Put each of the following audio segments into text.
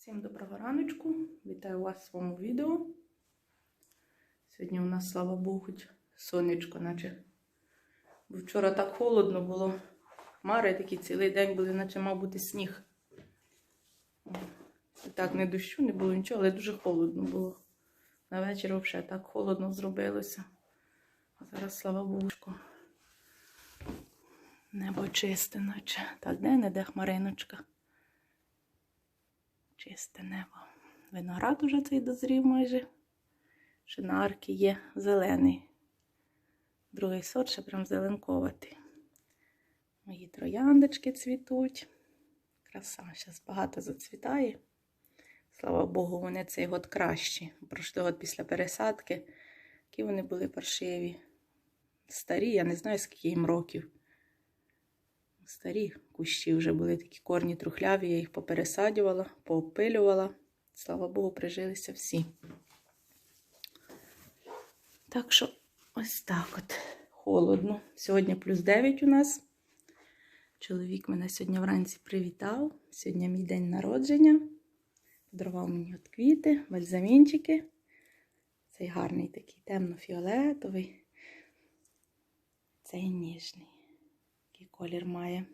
Всім доброго раночку. Вітаю вас в своєму відео. Сьогодні у нас, слава Богу, сонечко, наче. Вчора так холодно було. Хмари такі цілий день були, наче мав бути сніг. І так, не дощу, не було нічого, але дуже холодно було. На вечір взагалі так холодно зробилося. А зараз, слава Богу, небо чисте, наче. Так, де не де хмариночка. Чисте небо. Виноград уже цей дозрів майже. Ще на арки є зелений. Другий сорт ще прям зеленковатий. Мої трояндочки цвітуть. Краса, зараз багато зацвітає. Слава Богу, вони цей год кращі. Прошлий год після пересадки, які вони були паршиві. Старі, я не знаю, скільки їм років. Старі кущі вже були такі корні трухляві, я їх попересадювала, поопилювала. Слава Богу, прижилися всі. Так що ось так от холодно. Сьогодні плюс 9 у нас. Чоловік мене сьогодні вранці привітав. Сьогодні мій день народження. Подарував мені от квіти, бальзамінчики. Цей гарний такий темно-фіолетовий. Цей ніжний. Колір має.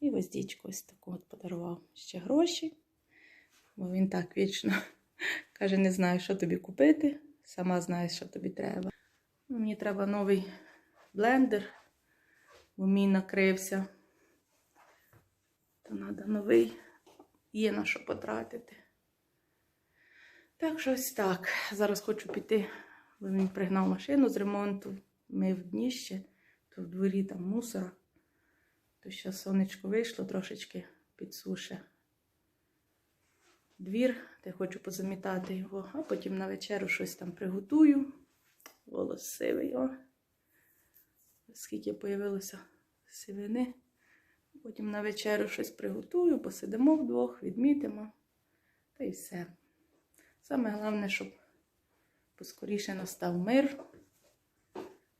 І гвоздічку ось таку от подарував ще гроші. Бо він так вічно каже: не знаю, що тобі купити. Сама знаєш, що тобі треба. Ну, Мені треба новий блендер, бо мій накрився. То треба новий. Є на що потратити. Так що ось так. Зараз хочу піти, бо він пригнав машину з ремонту, мив дніще, то в дворі там мусора. То ще сонечко вийшло, трошечки підсуше двір, де хочу позамітати його, а потім на вечерю щось там приготую. Волос сивий, о. Скільки появилося сивини. Потім на вечерю щось приготую, посидимо вдвох, відмітимо. Та й все. Саме головне, щоб поскоріше настав мир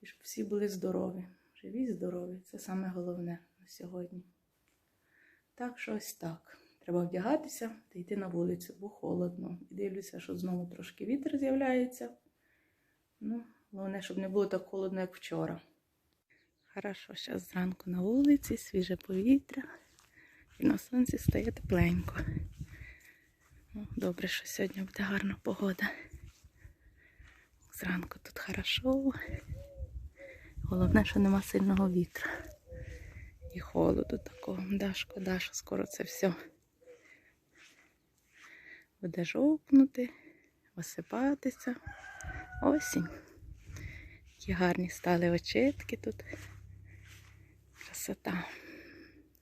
і щоб всі були здорові. Живі, здорові. Це саме головне сьогодні. Так що ось так. Треба вдягатися та йти на вулицю, бо холодно. І дивлюся, що знову трошки вітер з'являється. Ну, головне, щоб не було так холодно, як вчора. Хорошо, зараз зранку на вулиці, свіже повітря. І на сонці стає тепленько. Ну, Добре, що сьогодні буде гарна погода. Зранку тут хорошо. Головне, що нема сильного вітру. І холоду такого. Да, шкода, що скоро це все буде жовкнути, осипатися. Осінь. Які гарні стали очитки тут. Красота.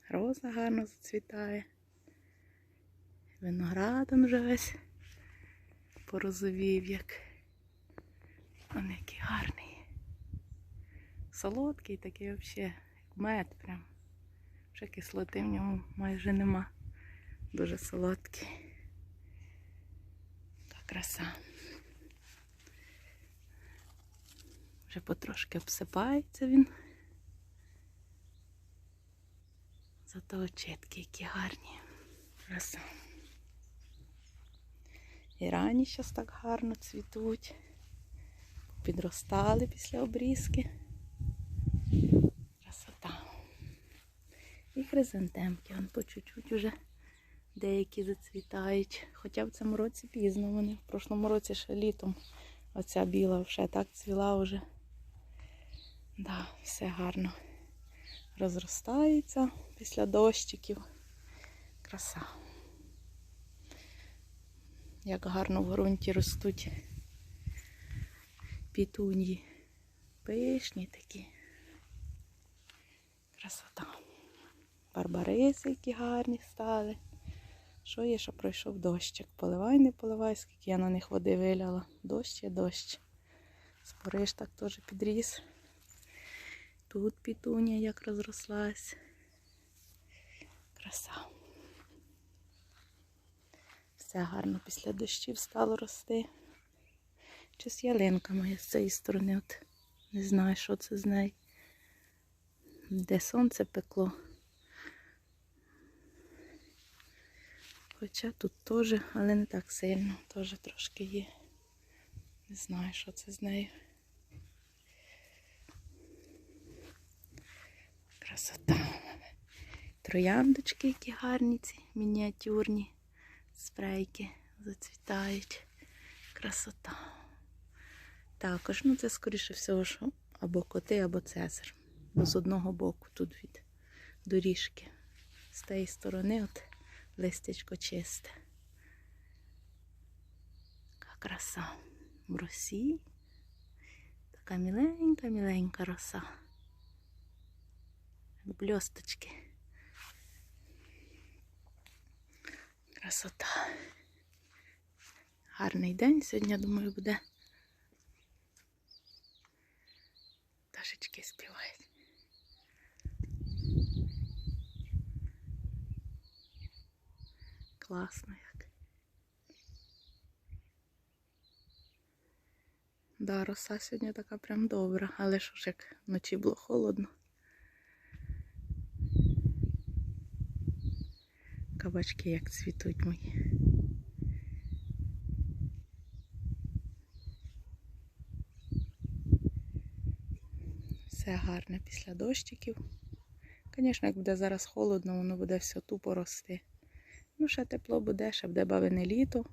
Роза гарно зацвітає. Виноградом вже весь порозовів як. Он який гарний. Солодкий такий взагалі, як мед прям. Вже кислоти в ньому майже нема. Дуже солодкий. Така краса. Вже потрошки обсипається він. Зато очетки які гарні. Краса. І рані зараз так гарно цвітуть. Підростали після обрізки. Красота. І хризантемки, вон по чуть-чуть уже деякі зацвітають. Хоча в цьому році пізно вони. В прошлому році ще літом оця біла вже так цвіла вже. Да, все гарно розростається після дощиків. Краса. Як гарно в ґрунті ростуть пітуньї. Пишні такі. Красота. Барбариси, які гарні стали. Що є, що пройшов дощик? Поливай, не поливай, скільки я на них води виляла. Дощ є дощ. Спориш так теж підріс. Тут пітуня як розрослась. Краса. Все гарно після дощів стало рости. Щось ялинка моя з цієї сторони. От не знаю, що це з нею. Де сонце пекло. Хоча тут теж, але не так сильно, теж трошки є. Не знаю, що це з нею. Красота. Трояндочки, які гарні ці мініатюрні спрейки зацвітають. Красота. Також, ну це скоріше всього, що або коти, або цесар. Бо з одного боку тут від доріжки. З тієї сторони от листячко чисте. Така краса. В росі. Така міленька, міленька роса. Бльосточки. Красота. Гарний день сьогодні, думаю, буде. Пташечки співають. Класно як. Да, роса сьогодні така прям добра, але ж як вночі було холодно. Кабачки як цвітуть мої. Все гарне після дощиків. Звісно, як буде зараз холодно, воно буде все тупо рости. Ну, ще тепло буде, ще буде бавине літо.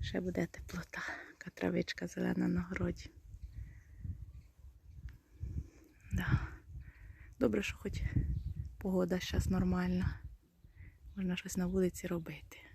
Ще буде теплота. яка травичка зелена на городі. Да. Добре, що хоч погода зараз нормальна. Можна щось на вулиці робити.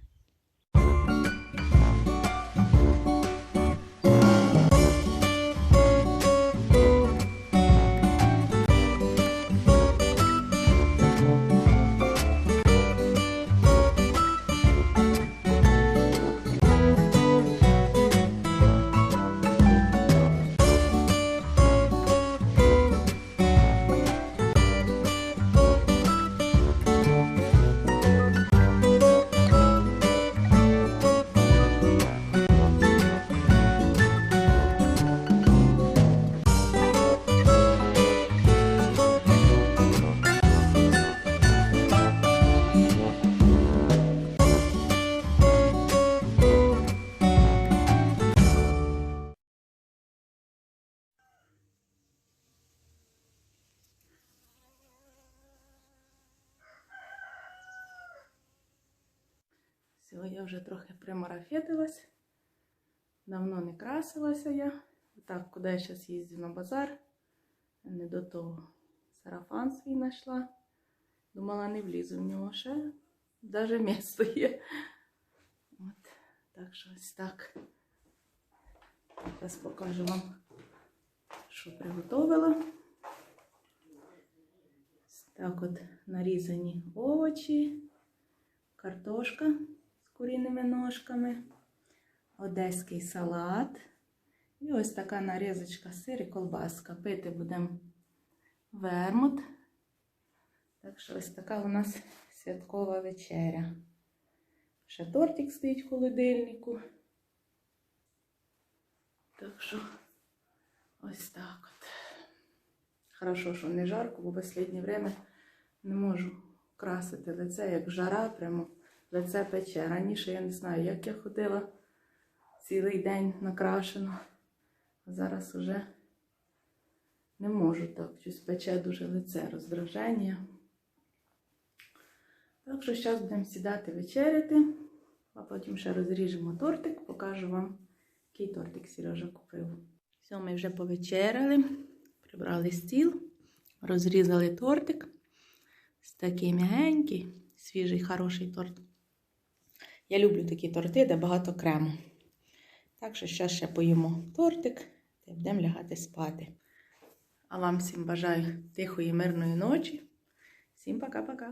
Все, я вже трохи примарафетилась. Давно не красилася я. Так, куди я зараз їздю на базар. Не до того. Сарафан свій знайшла. Думала, не влізу в нього ще. Даже місто є. От, так що ось так. Зараз покажу вам, що приготувала. Так от нарізані овочі, картошка куріними ножками, одеський салат. І ось така нарізочка сир і колбаска. Пити будемо вермут. Так що ось така у нас святкова вечеря. Ще тортик стоїть в холодильнику. Так що ось так от. Хорошо, що не жарко, бо в останнє время не можу красити лице, як жара, прямо лице пече. Раніше я не знаю, як я ходила цілий день накрашено. А зараз уже не можу так. Щось пече дуже лице, роздраження. Так що зараз будемо сідати вечеряти, а потім ще розріжемо тортик, покажу вам, який тортик Сережа купив. Все, ми вже повечеряли, прибрали стіл, розрізали тортик. Такий м'ягенький, свіжий, хороший торт. Я люблю такі торти, де багато крему. Так що зараз ще поїмо тортик та будемо лягати спати. А вам всім бажаю тихої, мирної ночі. Всім пока-пока.